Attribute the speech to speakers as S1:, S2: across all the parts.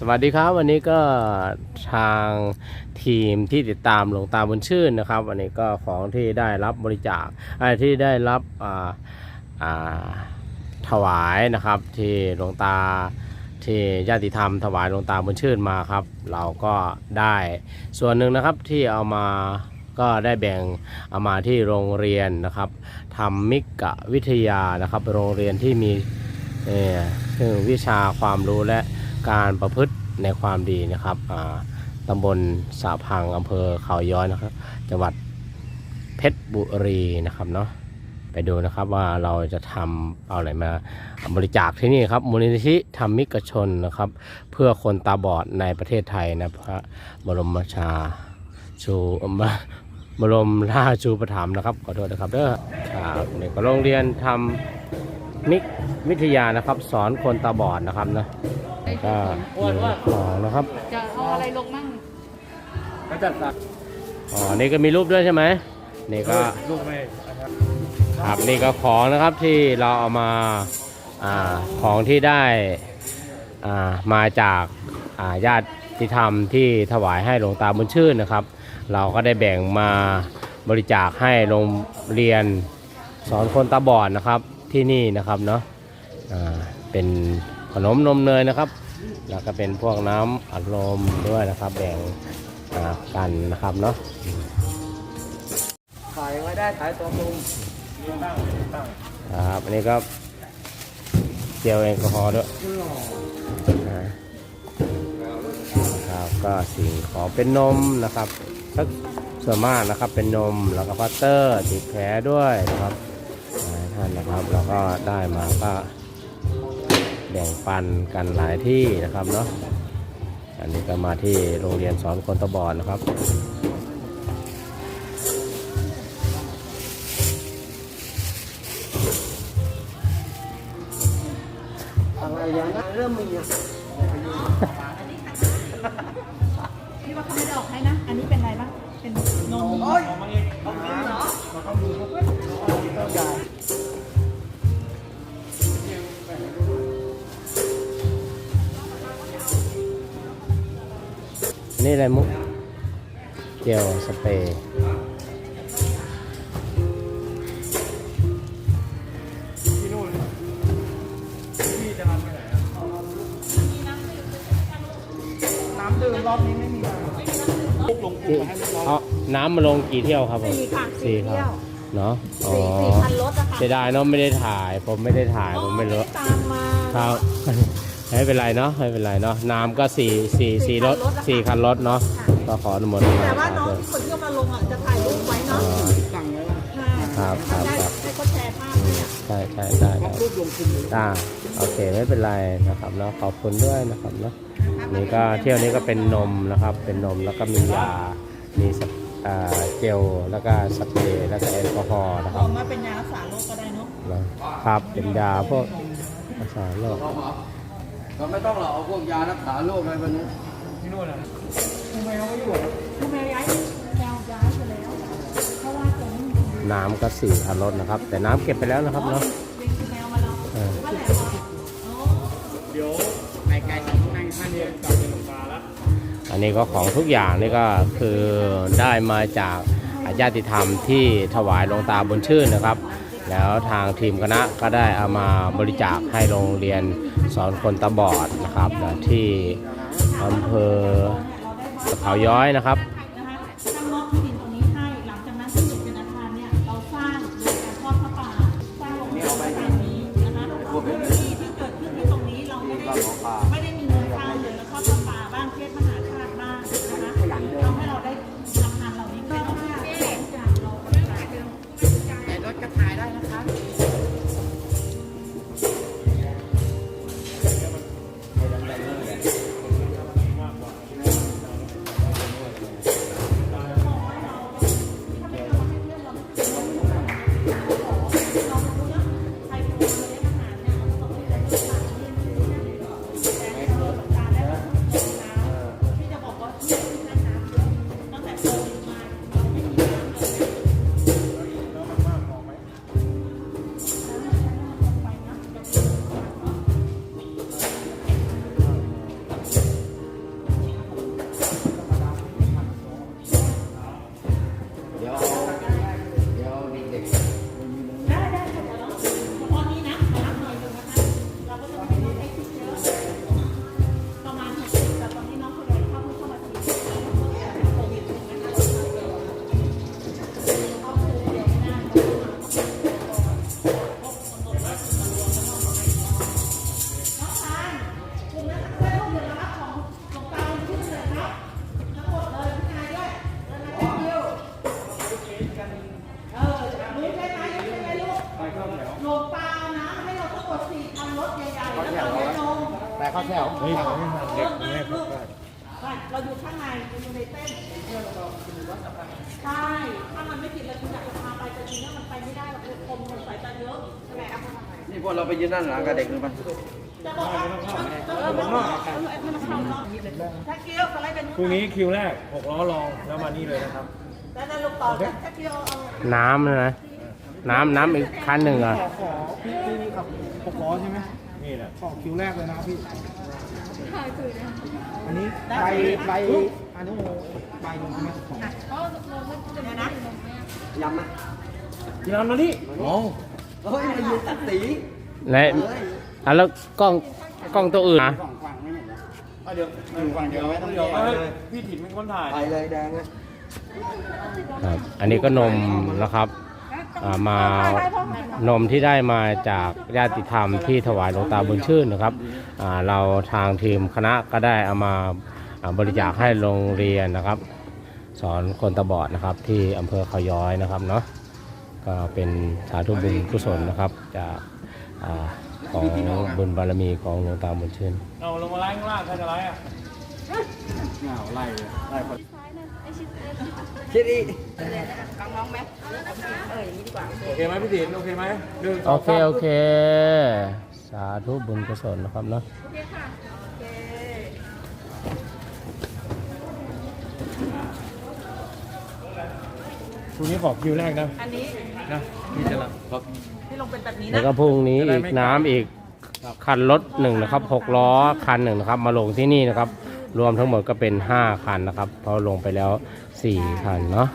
S1: สวัสดีครับ วันนี้ก็ทางทีมที่ติดตามหลวงตาบุญชื่นนะครับ วันนี้ก็ของที่ได้รับบริจาคไอ้ที่ได้รับถวายนะครับ ที่หลวงตาที่ญาติธรรมถวายหลวงตาบุญชื่นมาครับ เราก็ได้ส่วนหนึ่งนะครับที่เอามาก็ได้แบ่งเอามาที่โรงเรียนนะครับธรรมิกวิทยานะครับ โรงเรียนที่มีเอ่อซึ่งวิชาความรู้และ การประพฤติในความดีนะครับตำบลสาพังอำเภอเขาย้อยนะครับ จังหวัดเพชรบุรีนะครับเนาะไปดูนะครับว่าเราจะทำเอาอะไรมาบริจาคที่นี่ครับมูลนิธิธรรมิกชนนะครับ เพื่อคนตาบอดในประเทศไทยนะพระบรมชาชูบรมราชูปถัมภ์นะครับขอโทษนะครับเด้อครับนี่ก็โรงเรียนทำมิกวิทยานะครับ สอนคนตาบอดนะครับนะ ก็มีของนะครับ
S2: จะเอาอะไรลงมั่ง
S3: ก็จัดสัก
S1: อ๋อ นี่ก็มีรูปด้วยใช่ไหมนี่ก็
S3: ลูกไม่นะครับ
S1: ครับนี่ก็ของนะครับที่เราเอามาอ่าของที่ได้อ่ามาจากอ่าญาติธรรมที่ถวายให้หลวงตาบุญชื่นนะครับ เราก็ได้แบ่งมาบริจาคให้โรงเรียนสอนคนตาบอดนะครับที่นี่นะครับเนาะอ่าเป็นขนมนมเนยนะครับ แล้วก็เป็นพวกน้ำอัดลมด้วยนะครับ แบ่งกันนะครับเนาะ
S3: ขายไว้ได้ขายตัวมุม
S1: ครับอันนี้ก็เจลแอลกอฮอล์ด้วยนะครับก็สิ่งของเป็นนมนะครับสักส่วนมากนะครับเป็นนมแล้วก็พัตเตอร์ติดแผลด้วยนะครับท่านนะครับเราก็ได้มาก็ แบ่งปันกันหลายที่นะครับเนาะอันนี้ก็มาที่โรงเรียนสอนคนตาบอดนะครับ
S3: อะไรอย่างนั้นเริ่มมีอะ
S2: พี่ว่าเขาไม่ได้ออกให้นะ อันนี้เป็นอะไรบ้าง เป็นนม
S3: โอ้ยเอามาเองเอามาเหรอ อะ
S1: ไรมุกเจลสเปรย์
S3: ที่นู่นพี่จะทำไปไหนอะน้ำดื่มรอบนี้ไม่มีแล้วลุกลงกลุ่มมาให้เรียบร้อย
S1: เอาน้ำมาลงกี่เที่ยวครับผม
S2: สี่ค่ะ
S1: สี่
S2: สี่
S1: ค
S2: เที่ย
S1: รั
S2: ว
S1: บเนาะอ๋อ
S2: สี่สี่พันรถอะค่ะ
S1: เสียดายเนาะไม่ได้ถ่าย ผมไม่ได้ถ่ายผมไม่รู้
S2: ตามมา
S1: ครับ ไม่เป็นไรเนาะไม่เป็นไรเนาะน้ำก็สี่สี่สี่รถสี่คันรถเนาะก็ขออนุโมทนา
S2: แต่ว่าน้อง
S1: สาธุ
S2: คนที่เอามาลงอะจะถ่ายรูปไว้
S1: อ๋
S2: เนาะ
S1: อ
S3: สั่งไว้แล้ว
S1: ครับครับ
S2: ได้
S1: ครับ
S2: ให้เขาแชร์ภาพให้อะ
S1: ใช่ใช่ได้
S3: เพราะ
S1: ได้
S3: รูปลงทุนเลย
S1: ได้โอเคไม่เป็นไรนะครับเนาะขอบคุณด้วยนะครับเนาะนี่ก็เที่ยวนี้ก็เป็นนมนะครับ เป็นนมแล้วก็มียามีสเอ่อเจลแล้วก็สเปรย์แล้วก็แอลกอฮอล์นะค
S2: อ
S1: รั
S2: อบกมาเป็นยารักษาโรคก็ได้เนาะ
S1: นะครับเป็นยาพวกรักษาโรค
S4: เราไม่ต้องหรอกเอาพวกยารักษาโรคอะไรพวกนี้
S3: ที่นู่นอะทำไมเขาไม่อยู่อะ
S2: คือแมวย้ายแมวย้ายไปแล้ว เพราะว่าจะไม่มีคนดู
S1: น้ำก็สี่พันรถนะครับ แต่น้ำเก็บไปแล้วนะครับเนาะ
S2: เป็นแมวมาแล้ว
S1: เออ
S2: ว่าแหละอ๋อ
S3: เดี๋ยวไก่ไก่ของนายท่านเนี่ยกลับไปหลงปลาแล้ว
S1: อันนี้ก็ของทุกอย่างนี่ก็คือได้มาจากญาติธรรมที่ถวายหลวงตาบุญชื่นนะครับ แล้วทางทีมคณะก็ได้เอามาบริจาคให้โรงเรียนสอนคนตาบอดนะครับที่อำเภอสะเขาย้อยนะครับ
S2: นะคะตั้งงบที่ดินตรงนี้ให้หลังจากนั้นที่อยู่เป็
S3: เฮ้ยไม่ทันเด็กแม่ผมก็
S2: ใช่เราอยู่ข้างในเราอยู่ในเต้นใช่ถ้ามันไม่ติดเลยคุณอยากจะพาไปแต่ทีนี้มันไปไม่ได้หรอกคมคนสายตาเยอะใช่ไหมครับ
S4: นี่พวกเราไปยืนด้านหลังกับเด็กหรือเปล่า
S2: จะบอกว่าเออมันต้องเข้าเออมันต้องเข้าเนาะถ้าเกี้ยวสไลด์เป็น
S3: พรุ่งนี้คิวแรกหกล้อรองแล้วมานี่เลยนะครับ
S2: แล้วนั่นลูกต่อถ้าเกี้ยวเอา
S1: น้ำนะ นะน้ำน้ำอีกคันหนึ่งอะ
S5: ขอพี่พี่นี่ขับหกล้อใช่ไหม
S3: นี่แหละ
S5: ขอคิวแรกเลยนะครับพี่อันนี้ใบใบอนุโมใบหนึ่งใช่ไหมของ
S2: เนี่ยนะ
S4: ยำไหม
S3: พี่นันมานี่
S4: โอ้เฮ้ยมายืนตัดสี
S1: และอะแล้วกล้องกล้องตัวอื่นนะ
S5: สองฝั่งไม่เห็นนะ
S3: อะเดี๋ยว
S5: อยู่ฝั่งเดียวไว้ต้อง
S3: เดี๋ยว
S5: แยก
S3: เอ้ยพี่ถิ่นเป็นคนถ่าย
S4: ไปเลยแดงเลย
S1: ครับ อันนี้ก็นมนะครับอ่า มานมที่ได้มาจากญาติธรรมที่ถวายหลวงตาบุญชื่นนะครับอ่าเราทางทีมคณะก็ได้เอามาอ่าบริจาคให้โรงเรียนนะครับ สอนคนตาบอดนะครับที่อำเภอเขาย้อยนะครับเนาะก็เป็นสาธุบุญกุศลนะครับจากอาของบุญบารมีของหลวงตาบุญชื่น
S3: เอาลงมาไล่ข้างล่างใครจะไล่อะ
S5: เหงาไล่เลยไล่คน
S4: คิดอีก
S3: โอเคไหมพี่ถิ่นโอเคไหมหนึ่งส
S1: โองเค
S3: สาม
S1: โอเค สาธุบุญกุศลนะครับเนาะ
S3: พรุ่งนี้ขอคิวแรกนะ
S2: อันนี้
S3: นะพี่จะรับครับ
S2: ที่ลงเป็นแบบนี้
S1: แล้ว
S2: นะ
S1: ก็พรุ่งนี้อีกน้ำอีก คันรถหนึ่งนะครับหกล้อคันหนึ่งนะครับ มาลงที่นี่นะครับ รวมทั้งหมดก็เป็น 5 คันนะครับ เพราะลงไปแล้ว 4 คันเนาะ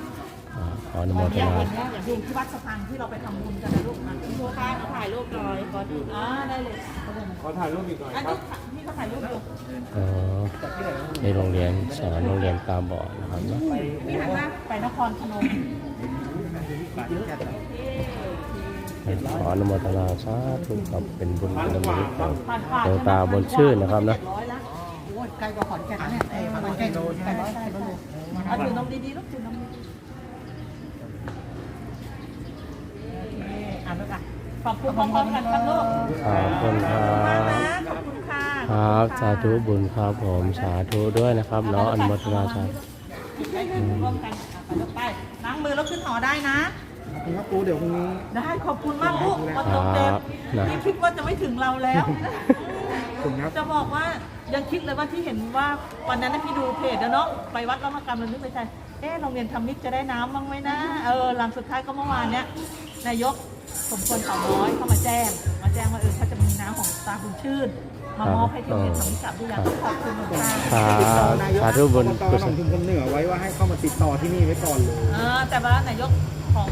S1: อ่าขออนุโมท
S2: อย่าง
S1: นา
S2: อย่างเงี้ยอย่างที่ที่วัดสะพานที่เราไปทำบุญกันนะลูกนะพี่โบค่ะถ่ายรูปหน่อยก่อนอ่าได้เลย
S3: ขอถ่ายรูปอีกหน่อย
S2: อัน
S3: ครั
S2: นี้
S3: บ
S2: พี่ก็ถ่ายรูปอยู่
S1: เอ่อในโรงเรียนสอนโรงเรียนตาบอดนะครับเนาะ
S2: พี่หันมาไปนครพนม
S1: ขออนุโมทนาสาธุครับเป็นบุญบารมีของ
S2: ผ่านผ่าน
S1: หลวงตาบนชื่นนะครับนะ
S2: เจ็ดร้อยละโอ้ยไกลกว่าขอนแก่นนะเนี่ยไอ้ขอนแก่นแปดร้อยได้ก็เลยเอาถือนมดีๆลูกถือนมดีๆโอเคอ่านแล้วกันขอบคุณพร้อมๆกันครับลูก
S1: ขอบคุณครั
S2: มาก
S1: บ
S2: นะขอบคุณค่ะ
S1: ครับสาธุบุญครับผมสาธุด้วยนะครับเนาะอนุโมทนาสาธุ
S2: ให้ร่วมกันอะไปลูกไปล้างมือแล้วขึ้นหอได้นะ
S5: ขอบคุณครับปูเดี๋ยวพรุ่งนี้
S2: ได้ขอบคุณมากลูกวันจบเด็กที่คิดว่าจะไม่ถึงเราแล้ว
S5: ขอบคุณครับ
S2: จะบอกว่า ยังคิดเลยว่าที่เห็นว่าวันนั้นนะพี่ดูเพจแล้วเนาะไปวัดรับมกรรมเรานึกในใจเอ๊ะโรงเรียนทำมิตรจะได้น้ำบ้างไหมนะเออหลังสุดท้ายก็เมื่อวานเนี้ยนายกสมควรเต่าน้อยเข้ามาแจ้ง มาแจ้งว่าเออเขาจะมีน้ำของตาบุญชื่น มามอบให้ที่โรงเรียนทำมิตรกับด้วยยังขอบคุณมาก
S1: ครับ
S5: นายก
S1: สาธุบุญ
S5: อบต
S1: กุ
S5: ห
S1: ศ
S5: นอง
S1: ล
S5: ชุมพลเหนือไว้ว่าให้เข้ามาติดต่อที่นี่ไว้ก่อนเลย
S2: เออแต่ว่านายกของ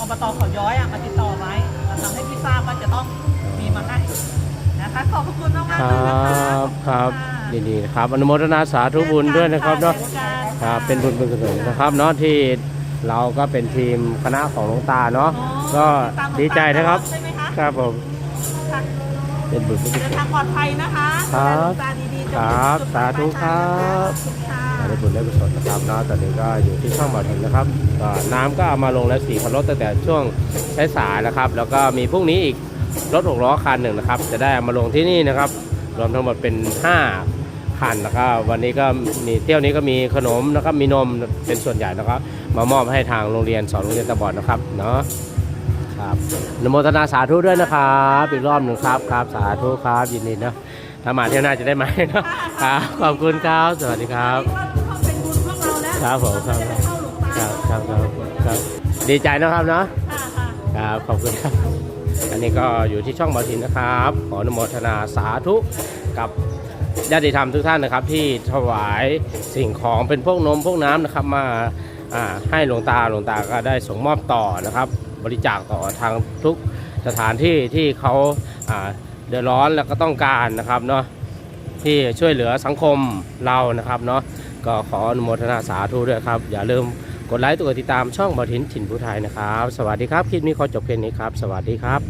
S2: อบตเขาย้อยอะมาติดต่อไว้มาทำให้พี่ทราบว่าจะต้องมีมาให้ นะคะขอบพระคุณมากมาก
S1: ค
S2: ๆเลย
S1: รั
S2: นะคะ
S1: บครับยินดีนะครับอนุโมทนาสาธุบุญด้วยนะครับเนาะครับเป็นบุญเป็นกุศลนะครับเนาะที่เราก็เป็นทีมคณะของหลวงตาเนาะก็ดีใจนะครับ
S2: ใช่ไหมคะ
S1: ครับผม
S2: ค่ะ
S1: เป็นบุญเป็นกุ
S2: เดิ
S1: ศ
S2: น
S1: ล
S2: ทางปลอดภัยนะคะ
S1: ครับ
S2: ดูแลลูกตาดีๆจน
S1: ครับ
S2: ถึงจุดหมย
S1: สาธุครับ
S2: ขอบคุณค่ะ
S1: ได้บุญได้กุศลนะครับเนาะตอนนี้ก็อยู่ที่ช่องบ่อถินนะครับก็น้ำก็เอามาลงแล้วสี่คันรถตั้งแต่ช่วงสายๆนะครับ แล้วก็มีพรุ่งนี้อีก รถหกล้อคันหนึ่งนะครับ จะได้เอามาลงที่นี่นะครับ รวมทั้งหมดเป็น 5 คันนะครับ วันนี้ก็มีเที่ยวนี้ก็มีขนมนะครับ มีนมเป็นส่วนใหญ่นะครับ มามอบให้ทางโรงเรียนสอนโรงเรียนตาบอดนะครับเนาะครับอนโมทนาสาธุด้วยนะครับอีกรอบหนึ่งครับครับ สาธุครับยินดีนะถ้ามาเที่ยวหน้าจะได้ไหมเนาะครับขอบคุณครับสวัสดีครับ
S2: ที่ว่าเป็นบุญพวกเราแล้ว
S1: ครับผมครับ
S2: จะได้เข้าหลวงตา
S1: ครับครับครับครับดีใจนะครับเนาะ
S2: ค่ะค่ะ
S1: ครับขอบคุณครับ อันนี้ก็อยู่ที่ช่องบอทินนะครับ ขออนุโมทนาสาธุกับญาติธรรมทุกท่านนะครับ ที่ถวายสิ่งของเป็นพวกนมพวกน้ำนะครับมาให้หลวงตาหลวงตาก็ได้ส่งมอบต่อนะครับ บริจาคต่อทางทุกสถานที่ที่เขาอ่าเดือดร้อนแล้วก็ต้องการนะครับเนาะที่ช่วยเหลือสังคมเรานะครับเนาะก็ขออนุโมทนาสาธุด้วยครับ อย่าลืม กดไลค์ตัวติดตามช่องบอทินถิ่นผู้ไทยนะครับ สวัสดีครับ คลิปนี้ขอจบเพียงนี้ครับ สวัสดีครับ